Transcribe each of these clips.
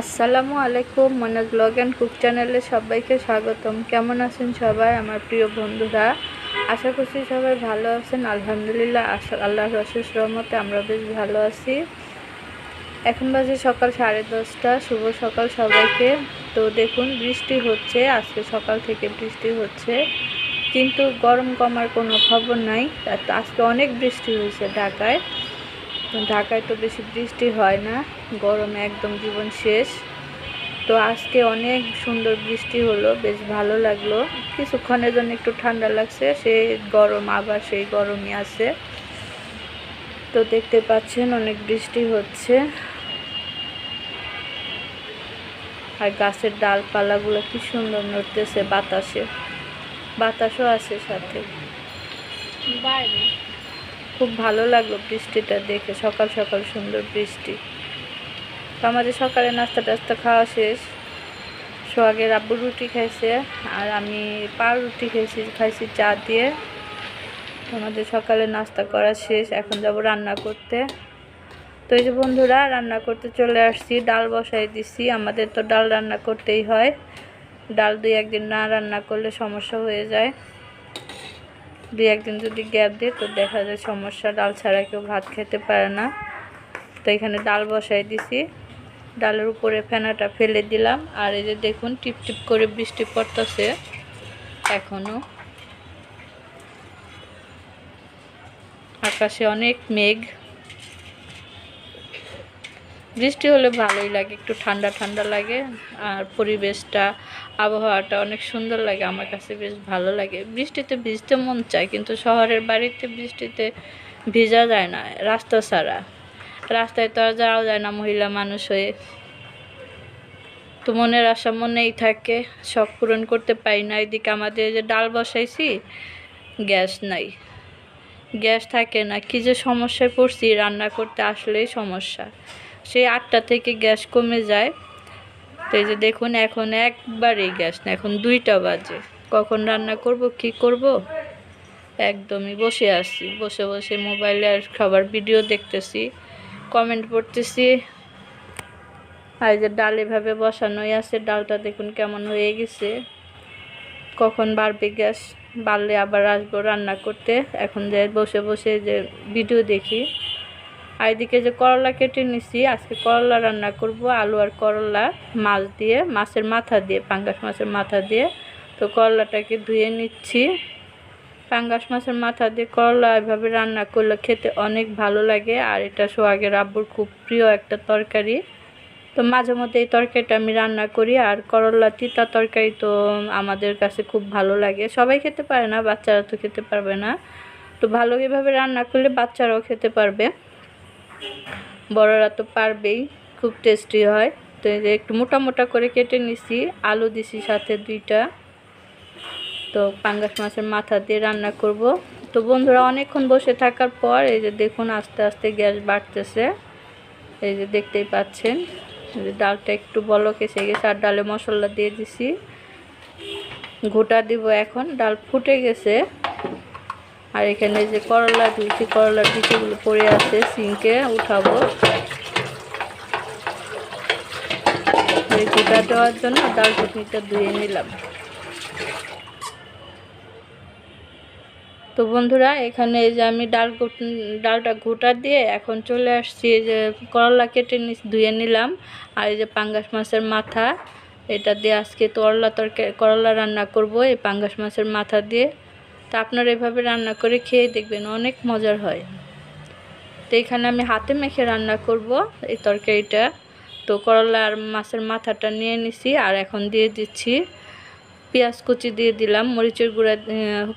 আসসালামু আলাইকুম, Manoj blog and cook চ্যানেলে সবাইকে স্বাগতম। কেমন আছেন সবাই? আমার প্রিয় বন্ধুরা, আশা করছি সবাই ভালো আছেন। আলহামদুলিল্লাহ, আশা আল্লাহর অশেষ রহমতে আমরা বেশ ভালো আছি। এখন বাজে সকাল সাড়ে দশটা, শুভ সকাল সবাইকে। তো দেখুন, বৃষ্টি হচ্ছে, আজকে সকাল থেকে বৃষ্টি হচ্ছে। কিন্তু গরম কমার কোনো খবর নাই। আজকে অনেক বৃষ্টি হয়েছে ঢাকায়। ঢাকায় তো বেশি বৃষ্টি হয় না, গরমে একদম জীবন শেষ। তো আজকে অনেক সুন্দর বৃষ্টি হলো, বেশ ভালো লাগল। কিছুক্ষণের জন্য একটু ঠান্ডা লাগছে সে গরম আবার সেই গরমই আছে। তো দেখতে পাচ্ছেন অনেক বৃষ্টি হচ্ছে। আর গাছের ডালপালাগুলো কি সুন্দর নড়তেছে বাতাসে। বাতাসও আছে সাথে। বাইরে। খুব ভালো লাগল বৃষ্টিটা দেখে, সকাল সকাল সুন্দর বৃষ্টি। তো আমাদের সকালে নাস্তা টাস্তা খাওয়া শেষ। সোহাগের আব্বু রুটি খাইছে, আর আমি রুটি খেয়েছি, খাইছি চা দিয়ে। আমাদের সকালে নাস্তা করা শেষ, এখন যাব রান্না করতে। তো এই যে বন্ধুরা, রান্না করতে চলে আসছি, ডাল বসাই দিছি। আমাদের তো ডাল রান্না করতেই হয়। ডাল দুই একদিন না রান্না করলে সমস্যা হয়ে যায়। দুই একদিন যদি গ্যাপ দিই তো দেখা যায় সমস্যা। ডাল ছাড়া কেউ ভাত খেতে পারে না। তো এখানে ডাল বসাই দিছি। ডালের উপরে ফেনাটা ফেলে দিলাম। আর এই যে দেখুন, টিপ টিপ করে বৃষ্টি পড়তেছে এখনও আকাশে অনেক মেঘ। বৃষ্টি হলে ভালোই লাগে, একটু ঠান্ডা ঠান্ডা লাগে আর পরিবেশটা, আবহাওয়াটা অনেক সুন্দর লাগে আমার কাছে, বেশ ভালো লাগে। বৃষ্টিতে ভিজতে মন চায় কিন্তু শহরের বাড়িতে বৃষ্টিতে ভিজা যায় না, রাস্তা ছাড়া। রাস্তায় তো আর যাওয়া যায় না, মহিলা মানুষ হয়ে। তো মনের আশা মনেই থাকে, শখ পূরণ করতে পারি না। এদিকে আমাদের যে ডাল বসাইছি, গ্যাস নাই। গ্যাস থাকে না, কি যে সমস্যায় পড়ছি, রান্না করতে আসলেই সমস্যা। সেই আটটা থেকে গ্যাস কমে যায়। তো যে দেখুন, এখন একবারেই গ্যাস না এখন দুইটা বাজে। কখন রান্না করব, কি করব? একদমই বসে আছি, বসে বসে মোবাইলে আর খাবার ভিডিও দেখতেছি কমেন্ট পড়তেছি। আর যে ডাল এভাবে বসানোই আছে, ডালটা দেখুন কেমন হয়ে গেছে। কখন বাড়বে গ্যাস, বাড়লে আবার আসব রান্না করতে। এখন যে বসে বসে যে ভিডিও দেখি। আর এদিকে যে করলা কেটে নিছি, আজকে করলা রান্না করব, আলু আর করলা মাছ দিয়ে, মাছের মাথা দিয়ে, পাঙ্গাস মাছের মাথা দিয়ে। তো করলাটাকে ধুয়ে নিচ্ছি। পাঙ্গাস মাছের মাথা দিয়ে করলা এভাবে রান্না করলে খেতে অনেক ভালো লাগে, আর এটা সোহাগের আব্বুর খুব প্রিয় একটা তরকারি। তো মাঝে মধ্যে এই তরকারিটা আমি রান্না করি, আর করলা তিতা তরকারি তো আমাদের কাছে খুব ভালো লাগে। সবাই খেতে পারে না, বাচ্চারা তো খেতে পারবে না। তো ভালো এভাবে রান্না করলে বাচ্চারাও খেতে পারবে। বড়রা তো পারবেই, খুব টেস্টি হয়। তো এই যে একটু মোটা মোটা করে কেটে নিছি, আলু দিছি সাথে দুইটা। তো পাঙ্গাস মাছের মাথা দিয়ে রান্না করব। তো বন্ধুরা, অনেকক্ষণ বসে থাকার পর এই যে দেখুন আস্তে আস্তে গ্যাস বাড়তেছে। এই যে দেখতেই পাচ্ছেন ডালটা একটু বলক এসে গেছে, আর ডালে মশলা দিয়ে দিছি। ঘোটা দিব এখন, ডাল ফুটে গেছে। আর এখানে যে করলা ধুইছি করলার বিচিগুলো পড়ে আছে সিঙ্কে, উঠাবো। গোটা দেওয়ার জন্য ডাল চটনিটা ধুয়ে নিলাম। তো বন্ধুরা, এখানে যে আমি ডাল ডালটা গোটা দিয়ে এখন চলে আসছি যে করলা কেটে ধুয়ে নিলাম। আর এই যে পাঙ্গাস মাছের মাথা, এটা দিয়ে আজকে করলা তরকারি করলা রান্না করব এই পাঙ্গাস মাছের মাথা দিয়ে। আপনারা এভাবে রান্না করে খেয়ে দেখবেন অনেক মজার হয়। তো এখানে আমি হাতে মেখে রান্না করব এই তরকারিটা। তো করলা আর মাছের মাথাটা নিয়ে নিছি আর এখন দিয়ে দিচ্ছি পেঁয়াজ কুচি দিয়ে দিলাম, মরিচের গুঁড়া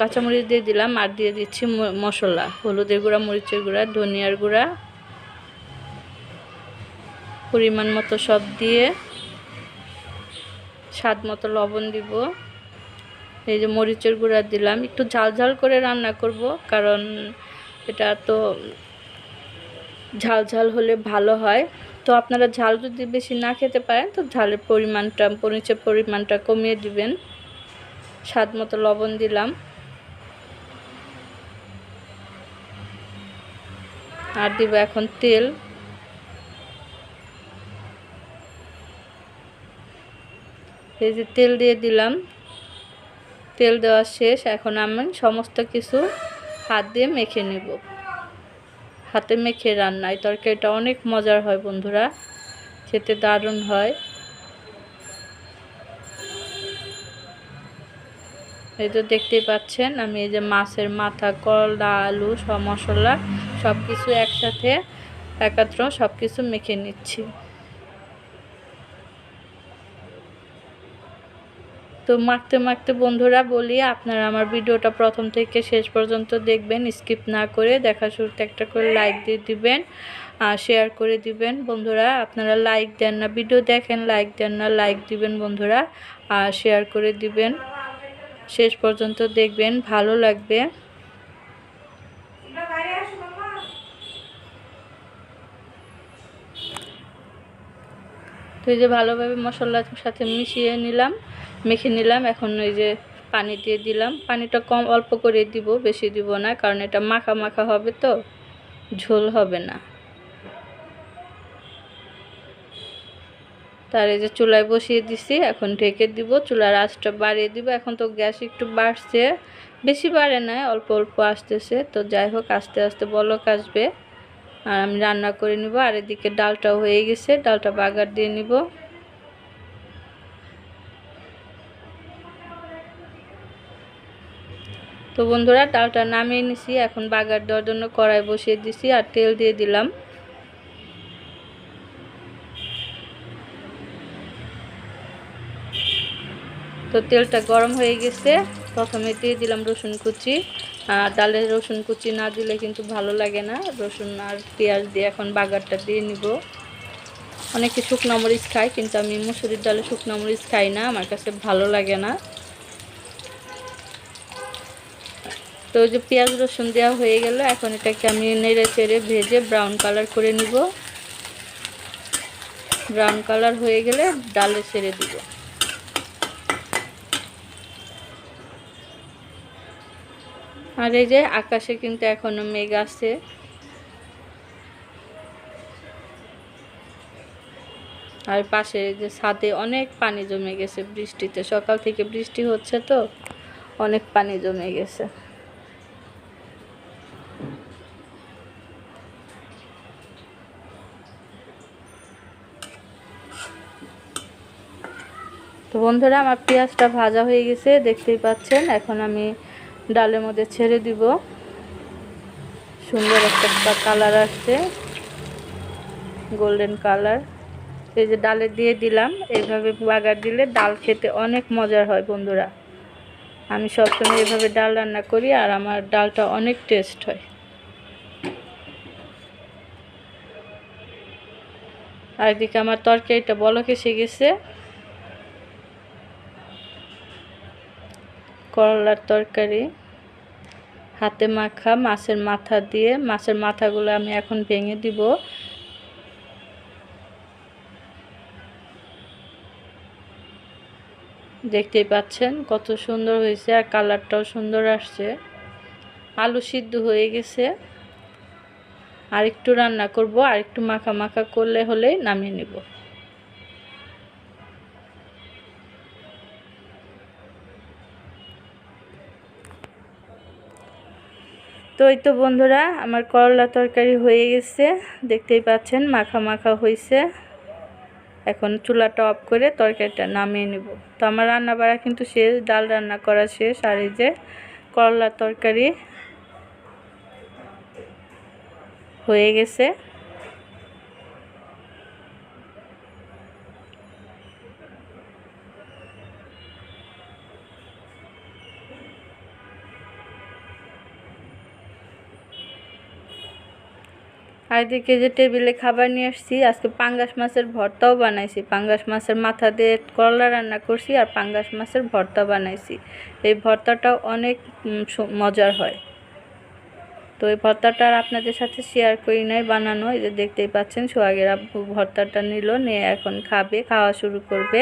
কাঁচামরিচ দিয়ে দিলাম আর দিয়ে দিচ্ছি মশলা, হলুদের গুঁড়া, মরিচের গুঁড়া, ধনিয়ার গুঁড়া। পরিমাণ মতো সব দিয়ে স্বাদ মতো লবণ দিব। এই যে মরিচের গুঁড়া দিলাম। একটু ঝাল ঝাল করে রান্না করব, কারণ এটা তো ঝাল ঝাল হলে ভালো হয়। তো আপনারা ঝাল যদি বেশি না খেতে পারেন, তো ঝালের পরিমাণটা, মরিচের পরিমাণটা কমিয়ে দিবেন। স্বাদ মতো লবণ দিলাম। আর দিব এখন তেল। এই যে তেল দিয়ে দিলাম। তেল দেওয়া শেষ, এখন আমি সমস্ত কিছু হাত দিয়ে মেখে নেব। হাতে মেখে রান্না এই তরকারিটা অনেক মজার হয় বন্ধুরা, খেতে দারুণ হয়। এই তো দেখতেই পাচ্ছেন, আমি এই যে মাছের মাথা কলা আলু সব মশলা সব কিছু একসাথে, একাত্র সব কিছু মেখে নিচ্ছি। তো মাখতে মাখতে বন্ধুরা বলি, আপনারা আমার ভিডিওটা প্রথম থেকে শেষ পর্যন্ত দেখবেন, স্কিপ না করে দেখা শুরুতে একটা করে লাইক দিয়ে দিবেন, আর শেয়ার করে দিবেন। বন্ধুরা, আপনারা লাইক দেন না ভিডিও দেখেন লাইক দেন না লাইক দিবেন বন্ধুরা, আর শেয়ার করে দিবেন। শেষ পর্যন্ত দেখবেন, ভালো লাগবে। তো এই যে ভালোভাবে মশলার সাথে মিশিয়ে নিলাম। মেখে নিলাম। এখন ওই যে পানি দিয়ে দিলাম। পানিটা কম অল্প করে দিব, বেশি দিব না, কারণ এটা মাখা মাখা হবে তো, ঝোল হবে না। তার এই যে চুলায় বসিয়ে দিছি, এখন ঢেকে দিব। চুলার আঁচটা বাড়িয়ে দিব। এখন তো গ্যাস একটু বাড়ছে। বেশি বাড়ে না অল্প অল্প আসতেছে। তো যাই হোক, আস্তে আস্তে বলক আসবে। আর আমি রান্না করে নিব। আর এদিকে ডালটাও হয়ে গেছে। ডালটা বাগার দিয়ে নিব। তো বন্ধুরা, ডালটা নামিয়ে নিছি। এখন বাগার দেওয়ার জন্য কড়াই বসিয়ে দিছি আর তেল দিয়ে দিলাম। তো তেলটা গরম হয়ে গেছে। প্রথমে দিয়ে দিলাম রসুন কুচি। আর ডালে রসুন কুচি না দিলে কিন্তু ভালো লাগে না। রসুন আর পেঁয়াজ দিয়ে এখন বাগারটা দিয়ে নিব। অনেকে শুকনো মরিচ খায়, কিন্তু আমি মুসুরির ডালে শুকনো মরিচ খাই না। আমার কাছে ভালো লাগে না। তো ওই যে পেঁয়াজ রসুন দেওয়া হয়ে গেল, এখন এটাকে আমি নেড়ে চেড়ে ভেজে ব্রাউন কালার করে নিব। ব্রাউন কালার হয়ে গেলে ডালে ছেড়ে দিব। আর এই যে আকাশে কিন্তু এখনও মেঘ আছে। আর পাশে যে ছাদে অনেক পানি জমে গেছে বৃষ্টিতে, সকাল থেকে বৃষ্টি হচ্ছে তো, অনেক পানি জমে গেছে। তো বন্ধুরা, আমার পেঁয়াজটা ভাজা হয়ে গেছে, দেখতেই পাচ্ছেন। এখন আমি ডালের মধ্যে ছেড়ে দিব। সুন্দর একটা কালার আসছে গোল্ডেন কালার। এই যে ডালে দিয়ে দিলাম এইভাবে বাগার দিলে ডাল খেতে অনেক মজার হয় বন্ধুরা। আমি সবসময় এভাবে ডাল রান্না করি আর আমার ডালটা অনেক টেস্ট হয়। আর এদিকে আমার তরকারিটা বলক এসে গেছে। করলার তরকারি, হাতে মাখা, মাছের মাথা দিয়ে, মাছের মাথাগুলো আমি এখন ভেঙে দিব। দেখতেই পাচ্ছেন কত সুন্দর হয়েছে আর কালারটাও সুন্দর আসছে। আলু সিদ্ধ হয়ে গেছে। আর একটু রান্না করব আর একটু মাখা মাখা করলে হলেই নামিয়ে নেব। তো এই তো বন্ধুরা, আমার করলা তরকারি হয়ে গেছে। দেখতেই পাচ্ছেন, মাখা মাখা হয়েছে এখন চুলাটা অফ করে তরকারিটা নামিয়ে নেব। তো আমার রান্না বাড়া কিন্তু শেষ, ডাল রান্না করা শেষ। আর এই যে করলা তরকারি হয়ে গেছে। আর এদিকে যে টেবিলে খাবার নিয়ে আসছি, আজকে পাঙ্গাস মাছের ভর্তাও বানাইছি। পাঙ্গাস মাছের মাথা দিয়ে করলা রান্না করছি আর পাঙ্গাস মাছের ভর্তা বানাইছি। এই ভর্তাটাও অনেক মজার হয়। তো এই ভর্তাটা আর আপনাদের সাথে শেয়ার করি নাই, বানানো। এই যে দেখতেই পাচ্ছেন, সোহাগের আব্বু ভর্তাটা নিল, নিয়ে এখন খাবে, খাওয়া শুরু করবে।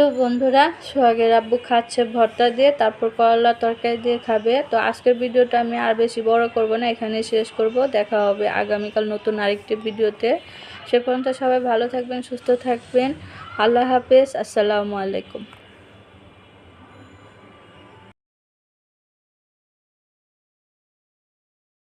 তো বন্ধুরা, সোহাগের আব্বু খাচ্ছে ভর্তা দিয়ে, তারপর করলা তরকারি দিয়ে খাবে। তো আজকের ভিডিওটা আমি আর বেশি বড় করব না এখানে শেষ করব। দেখা হবে আগামীকাল নতুন আরেকটি ভিডিওতে। সে পর্যন্ত সবাই ভালো থাকবেন, সুস্থ থাকবেন। আল্লাহ হাফেজ, আসসালামু আলাইকুম।